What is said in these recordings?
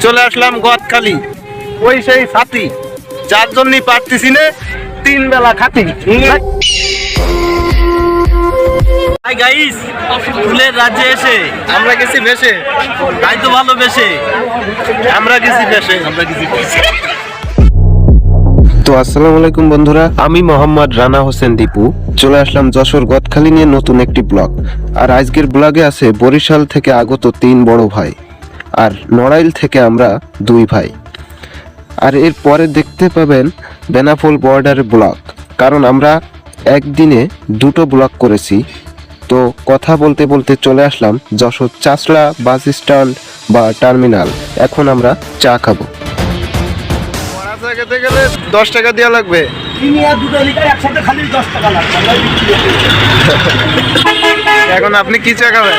চলে আসলাম গদখালি। ওই সেই সাথী যার জন্যই পারতেছি না, তিন বেলা খাতি। তো আসসালামু আলাইকুম বন্ধুরা, আমি মোহাম্মদ রানা হোসেন দীপু। চলে আসলাম যশোর গদখালি নিয়ে নতুন একটি ব্লগ। আর আজকের ব্লগে আছে বরিশাল থেকে আগত তিন বড় ভাই। আর নড়াইল থেকে আমরা দুই ভাই। আর এর পরে দেখতে পাবেন বেনাফুল বর্ডার ব্লক কারণ আমরা একদিনে দুটো ব্লক করেছি। তো কথা বলতে বলতে চলে আসলাম যশোর চাসলা বাস স্ট্যান্ড বা টার্মিনাল এখন আমরা চা খাব। খেতে গেলে দশ টাকা দেওয়া লাগবে। এখন আপনি কি চা খাবেন?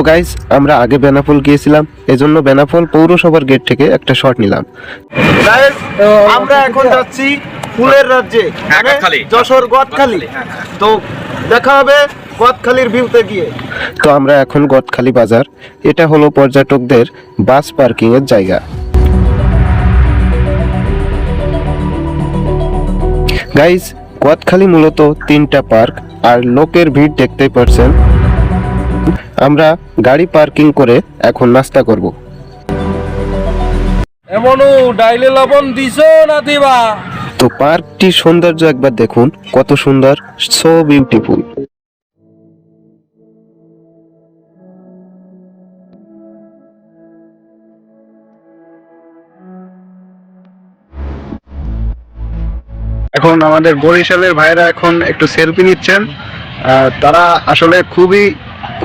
তো গাইজ আমরা আগে বেনাফল গিয়েছিলাম এজন্য বেনাফল পৌরসভার গেট থেকে একটা শট নিলাম। আমরা এখন যাচ্ছি ফুলের রাজ্যে মানে যশোর গদখালি তো দেখা হবে গদখালির ভিউতে গিয়ে। তো আমরা এখন গদখালি বাজার এটা হলো পর্যটকদের বাস পার্কিং এর জায়গা। গাইজ গদখালি মূলত তিনটা পার্ক আর লোকের ভিড় দেখতেই পারছেন। আমরা গাড়ি পার্কিং করে এখন নাস্তা করব। এমনও ডাইলে লবণ দিছো না দিবা? তো পার্কটির সৌন্দর্য একবার দেখুন কত সুন্দর সো বিউটিফুল এখন আমাদের বরিশালের ভাইরা এখন একটু সেলফি নিচ্ছেন। তারা আসলে খুবই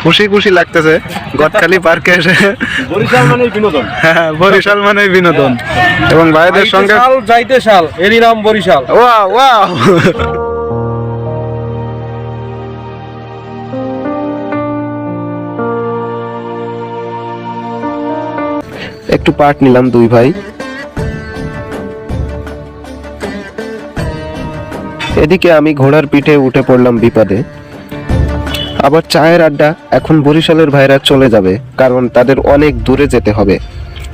খুশি খুশি লাগতেছে। গদখালি পার্কে এসে। বরিশাল মানে বিনোদন। হ্যাঁ, বরিশাল মানে বিনোদন। এবং ভাইদের সঙ্গে যাইতে শাল এরই নাম বরিশাল। ওয়া ওয়াও। একটু পার্ট নিলাম দুই ভাই। এদিকে আমি ঘোড়ার পিঠে উঠে পড়লাম বিপদে। আবার চায়ের আড্ডা এখন বরিশালের ভাইরা চলে যাবে, কারণ তাদের অনেক দূরে যেতে হবে।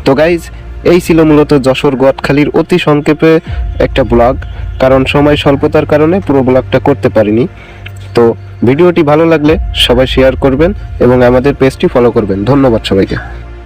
তো গাইজ এই ছিল মূলত যশোর গদখালির অতি সংক্ষেপে একটা ব্লগ কারণ সময় স্বল্পতার কারণে পুরো ব্লগটা করতে পারিনি। তো ভিডিওটি ভালো লাগলে সবাই শেয়ার করবেন এবং আমাদের পেজটি ফলো করবেন। ধন্যবাদ সবাইকে।